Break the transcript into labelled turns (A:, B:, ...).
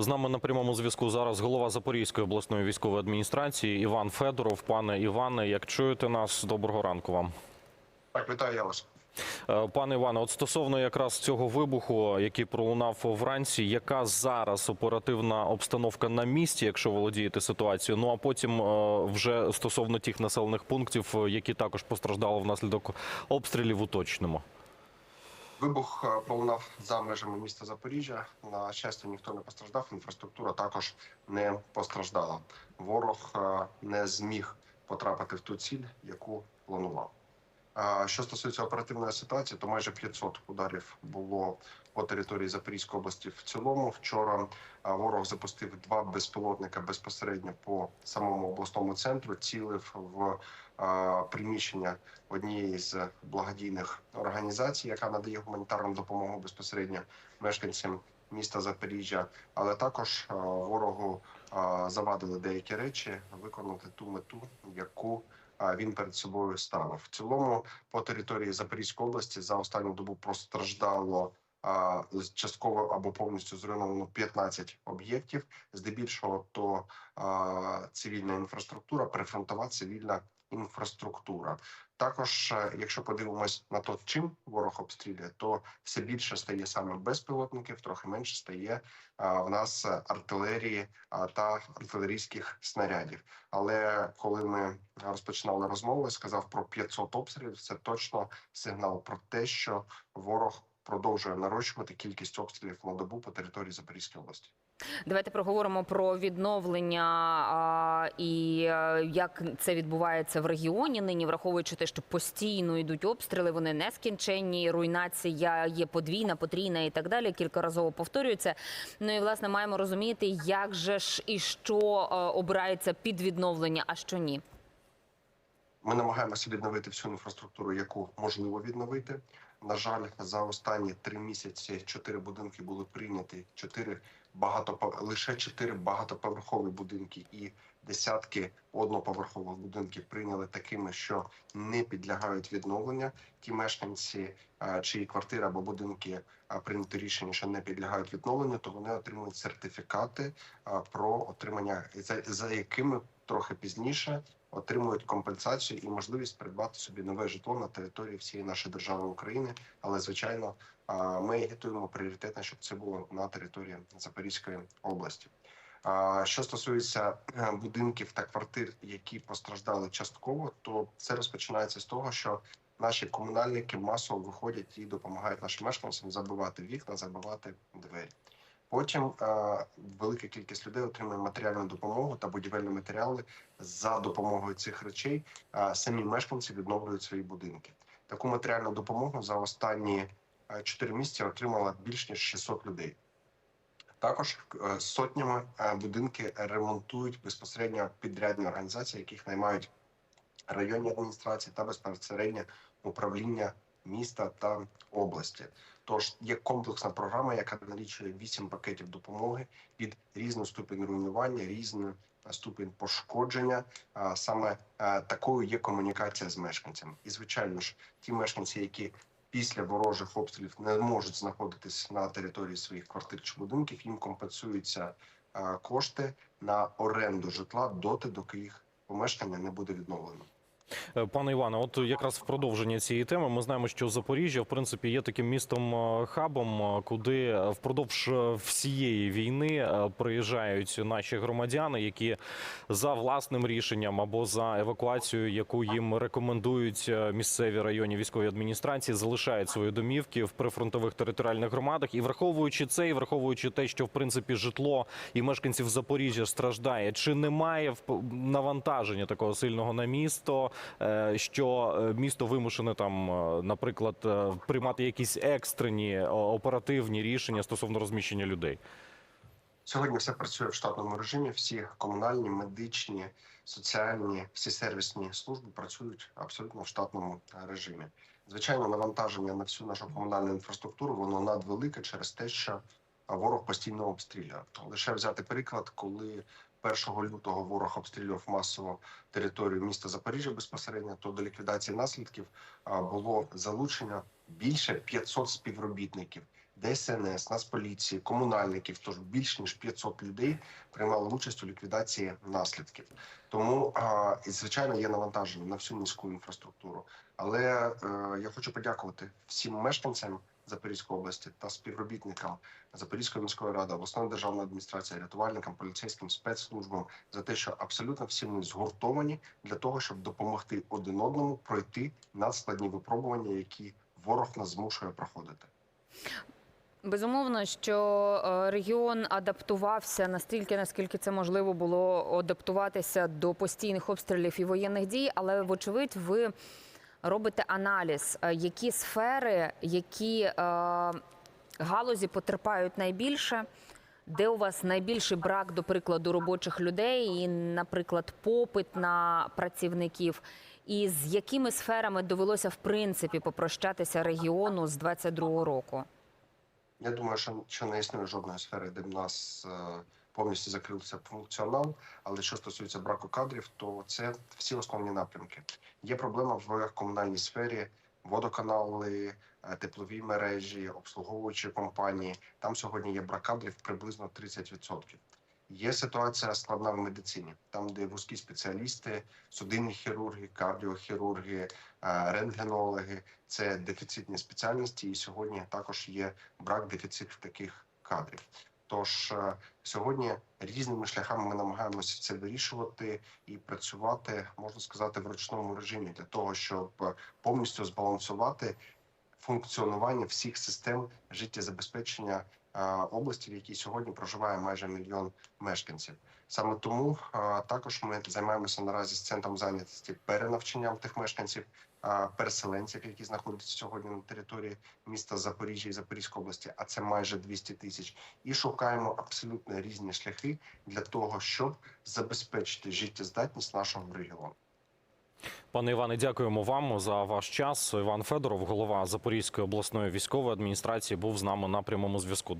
A: З нами на прямому зв'язку зараз голова Запорізької обласної військової адміністрації Іван Федоров. Пане Іване, як чуєте нас, доброго ранку вам.
B: Так, вітаю я вас.
A: Е, Пане Іване, от стосовно якраз цього вибуху, який пролунав вранці, яка зараз оперативна обстановка на місці, якщо володієте ситуацією? Ну а потім е, вже стосовно тих населених пунктів, е, які також постраждали внаслідок обстрілів, уточнимо.
B: Вибух полунав пролунав за межами міста Запоріжжя. На щастя, ніхто не постраждав. Інфраструктура також не постраждала. Ворог е, не зміг потрапити в ту ціль, яку планував. Що стосується оперативної ситуації, то майже 500 ударів було по території Запорізької області. В цілому вчора ворог запустив два безпілотника безпосередньо по самому обласному центру, цілив в приміщення однієї з благодійних організацій, яка надає гуманітарну допомогу безпосередньо мешканцям міста Запоріжжя, але також ворогу завадили деякі речі виконати ту мету, яку він перед собою ставив. В цілому по території Запорізької області за останню добу постраждало. Частково або повністю зруйновано 15 об'єктів. Здебільшого то цивільна інфраструктура, прифронтова цивільна інфраструктура. Також, е, якщо подивимось на то, чим ворог обстрілює, то все більше стає саме безпілотників, трохи менше стає а, в нас артилерії а, та артилерійських снарядів. Але коли ми розпочинали розмову, я сказав про 500 обстрілів. Це точно сигнал про те, що ворог продовжує нарощувати кількість обстрілів на добу по території Запорізької області.
C: Давайте проговоримо про відновлення а, і е, як це відбувається в регіоні. Нині враховуючи те, що постійно йдуть обстріли, вони нескінченні, руйнація є подвійна, потрійна і так далі. Кількаразово повторюється. Ну і власне маємо розуміти, як же ж і що е, обирається під відновлення, а що ні.
B: Ми намагаємося відновити всю інфраструктуру, яку можливо відновити. На жаль, за останні три місяці чотири будинки були прийняті. Чотири багато лише чотири багатоповерхові будинки і десятки одноповерхових будинків прийняли такими, що не підлягають відновленню. Ті мешканці, чиї квартири або будинки а, прийнято рішення, що не підлягають відновленню, то вони отримують сертифікати про отримання, за, за якими трохи пізніше отримують компенсацію і можливість придбати собі нове житло на території всієї нашої держави України. Але звичайно, ми агітуємо пріоритетно, щоб це було на території Запорізької області. Що стосується е, будинків та квартир, які постраждали частково, то це розпочинається з того, що наші комунальники масово виходять і допомагають нашим мешканцям забивати вікна, забивати двері. Потім е, велика кількість людей отримує матеріальну допомогу та будівельні матеріали за допомогою цих речей. Самі мешканці відновлюють свої будинки. Таку матеріальну допомогу за останні е, 4 місяці отримала більш ніж 600 людей. Також е, сотнями е, будинки ремонтують безпосередньо підрядні організації, яких наймають районні адміністрації та безпосередньо управління міста та області. Тож є комплексна програма, яка налічує вісім пакетів допомоги під різну ступінь руйнування, різну е, ступінь пошкодження. Саме такою є комунікація з мешканцями. І звичайно ж, ті мешканці, які після ворожих обстрілів не можуть знаходитись на території своїх квартир чи будинків, їм компенсуються е, кошти на оренду житла доти, доки їх помешкання не буде відновлено.
A: Е, Пане Іване, от якраз в продовження цієї теми ми знаємо, що Запоріжжя в принципі є таким містом е, хабом, е, куди впродовж всієї війни приїжджають наші громадяни, які за власним рішенням або за евакуацією, яку їм рекомендують місцеві районні військові адміністрації, залишають свої домівки в прифронтових територіальних громадах. І враховуючи це, і враховуючи те, що в принципі житло і мешканців Запоріжжя страждає, чи немає навантаження такого сильного на місто? Е, що е, місто вимушене там, е, наприклад, приймати якісь екстрені оперативні рішення стосовно розміщення людей.
B: Сьогодні все працює в штатному режимі. Всі комунальні, медичні, соціальні, всі сервісні служби працюють абсолютно в штатному режимі. Звичайно, навантаження на всю нашу комунальну інфраструктуру воно надвелике через те, що ворог постійно обстрілює. Лише взяти приклад, коли 1 лютого ворог обстрілював масово територію міста Запоріжжя безпосередньо, то до ліквідації наслідків було залучено більше 500 співробітників ДСНС, Нацполіції, комунальників, тож більш ніж 500 людей приймали участь у ліквідації наслідків. Тому звичайно є навантаження на всю міську інфраструктуру. Але е, я хочу подякувати всім мешканцям Запорізької області та співробітникам Запорізької міської ради, обласної державної адміністрації, рятувальникам, поліцейським спецслужбам за те, що абсолютно всі ми згуртовані для того, щоб допомогти один одному пройти надскладні випробування, які ворог нас змушує проходити.
C: Безумовно, що е, регіон адаптувався настільки, наскільки це можливо було адаптуватися до постійних обстрілів і воєнних дій, але вочевидь, ви робите аналіз, е, які сфери, які е, галузі потерпають найбільше. Де у вас найбільший брак, до прикладу, робочих людей, і, наприклад, попит на працівників, і з якими сферами довелося в принципі попрощатися регіону з 22-го року?
B: Я думаю, що, що не існує жодної сфери, де б нас е, повністю закрився функціонал. Але що стосується браку кадрів, то це всі основні напрямки. Є проблема в комунальній сфері, водоканали, е, теплові мережі, обслуговуючі компанії. Там сьогодні є брак кадрів приблизно 30%. Є ситуація складна в медицині, там, де вузькі спеціалісти, судинні хірурги, кардіохірурги, е, рентгенологи це дефіцитні спеціальності, і сьогодні також є брак дефіцит таких кадрів. Тож е, сьогодні різними шляхами ми намагаємося це вирішувати і працювати, можна сказати, в ручному режимі для того, щоб е, повністю збалансувати функціонування всіх систем життєзабезпечення області, в якій сьогодні проживає майже мільйон мешканців. Саме тому е, також ми займаємося наразі з центром зайнятості перенавчанням тих мешканців, е, переселенців, які знаходяться сьогодні на території міста Запоріжжя і Запорізької області, а це майже 200 тисяч, і шукаємо абсолютно різні шляхи для того, щоб забезпечити життєздатність нашого регіону.
A: Пане Іване, дякуємо вам за ваш час. Іван Федоров, голова Запорізької обласної військової адміністрації, був з нами на прямому зв'язку.